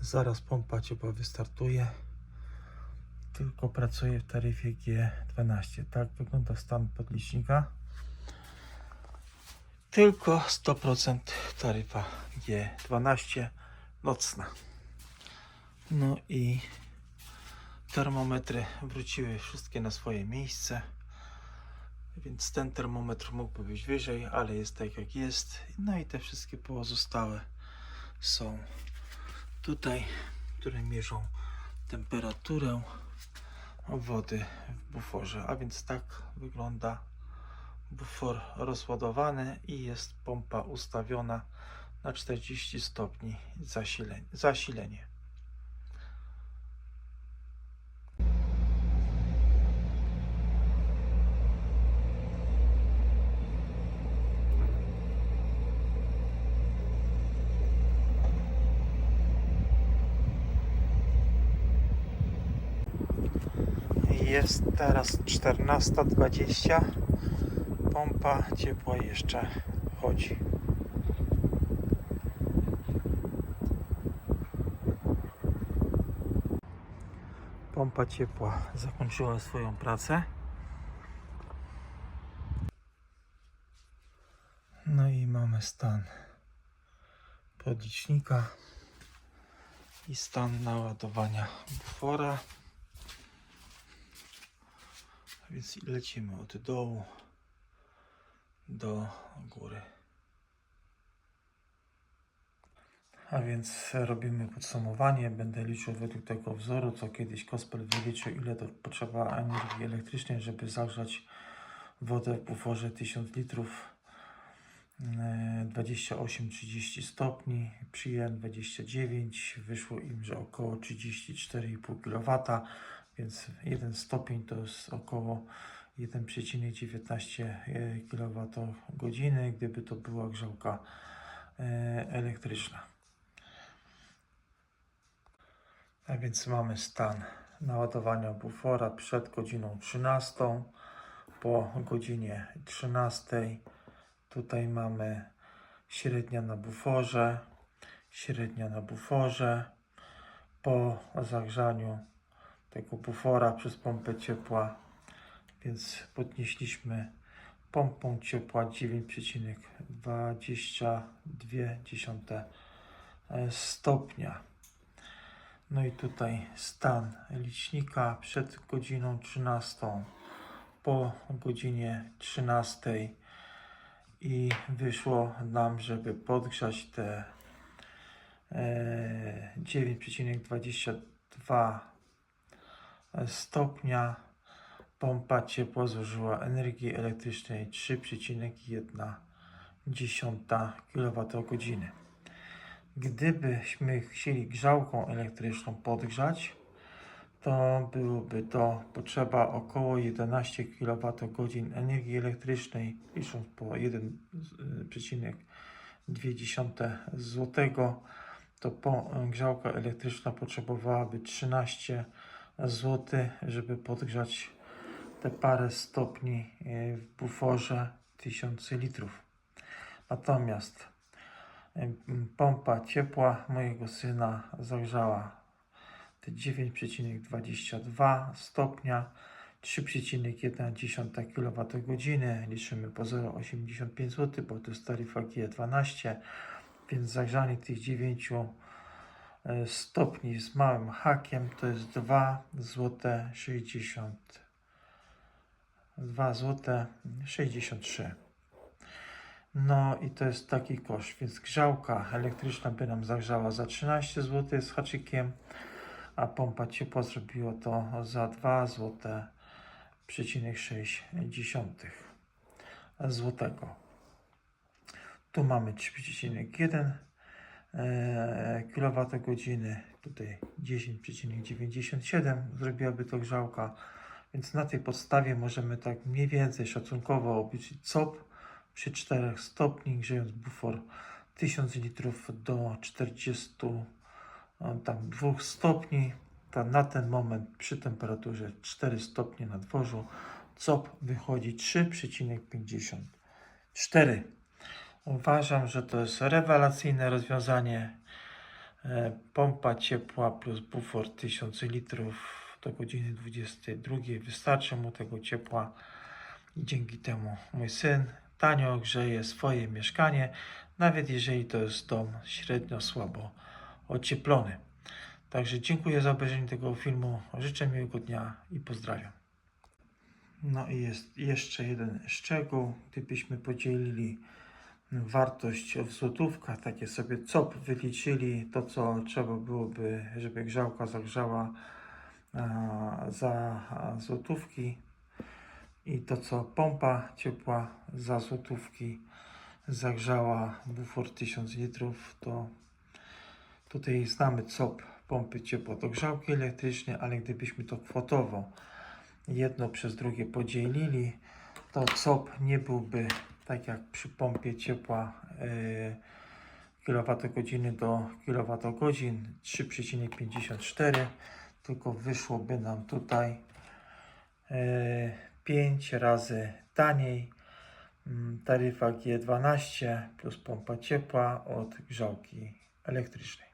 Zaraz pompa ciepła wystartuje. Tylko pracuje w taryfie G12. Tak wygląda stan podlicznika. Tylko 100% taryfa G12 nocna. No i termometry wróciły wszystkie na swoje miejsce. Więc ten termometr mógłby być wyżej, ale jest tak jak jest. No i te wszystkie pozostałe są tutaj, które mierzą temperaturę wody w buforze. A więc tak wygląda bufor rozładowany i jest pompa ustawiona na 40 stopni zasilenie. zasilenie. Jest teraz 14.20. Pompa ciepła jeszcze chodzi. Pompa ciepła zakończyła swoją pracę. No i mamy stan podlicznika i stan naładowania bufora. Więc lecimy od dołu do góry. A więc robimy podsumowanie. Będę liczył według tego wzoru, co kiedyś Kospel wyliczył, ile to potrzeba energii elektrycznej, żeby zagrzać wodę w buforze 1000 litrów. e, 28-30 stopni, przyjem 29, wyszło im, że około 34,5 kW, więc 1 stopień to jest około 1,19 kWh, gdyby to była grzałka e, elektryczna. A więc mamy stan naładowania bufora przed godziną 13, po godzinie 13. Tutaj mamy średnia na buforze, średnia na buforze. Po zagrzaniu tego bufora przez pompę ciepła, więc podnieśliśmy pompą ciepła 9,22 stopnia. No i tutaj stan licznika przed godziną 13, po godzinie 13 i wyszło nam, żeby podgrzać te e, 9,22 stopnia. Pompa ciepła zużyła energii elektrycznej 3,1 kWh. Gdybyśmy chcieli grzałką elektryczną podgrzać, to byłoby to potrzeba około 11 kWh energii elektrycznej, licząc po 1,2 zł, to po, grzałka elektryczna potrzebowałaby 13 zł, żeby podgrzać te parę stopni e, w buforze 1000 litrów. Natomiast em, pompa ciepła mojego syna zagrzała te 9,22 stopnia, 3,1 kWh, liczymy po 0,85 zł, bo to jest taryfa G12, więc zagrzanie tych 9 e, stopni z małym hakiem to jest 2 zł 60 2 zł 63 no i to jest taki koszt, więc grzałka elektryczna by nam zagrzała za 13 zł z haczykiem, a pompa ciepła zrobiła to za 2 zł przecinek 6 złotego. Tu mamy 3,1 kWh, tutaj 10,97 zrobiłaby to grzałka, więc na tej podstawie możemy tak mniej więcej szacunkowo obliczyć COP przy 4 stopni, grzejąc bufor 1000 litrów do 40 e, tam 2 stopni. Ta, na ten moment przy temperaturze 4 stopnie na dworzu COP wychodzi 3,54. Uważam, że to jest rewelacyjne rozwiązanie. E, Pompa ciepła plus bufor 1000 litrów do godziny 22. Wystarczy mu tego ciepła i dzięki temu mój syn tanio grzeje swoje mieszkanie, nawet jeżeli to jest dom średnio słabo ocieplony. Także dziękuję za obejrzenie tego filmu. Życzę miłego dnia i pozdrawiam. No i jest jeszcze jeden szczegół. Gdybyśmy podzielili wartość w złotówkach, takie sobie COP wyliczyli, to co trzeba byłoby, żeby grzałka zagrzała a, za złotówki i to co pompa ciepła za złotówki zagrzała bufor 1000 litrów, to tutaj znamy COP pompy ciepłotogrzałki elektrycznej, ale gdybyśmy to kwotowo jedno przez drugie podzielili, to COP nie byłby tak jak przy pompie ciepła yy, kWh do kWh 3,54 tylko wyszłoby nam tutaj yy, 5 razy taniej Mm, taryfa G12 plus pompa ciepła od grzałki elektrycznej.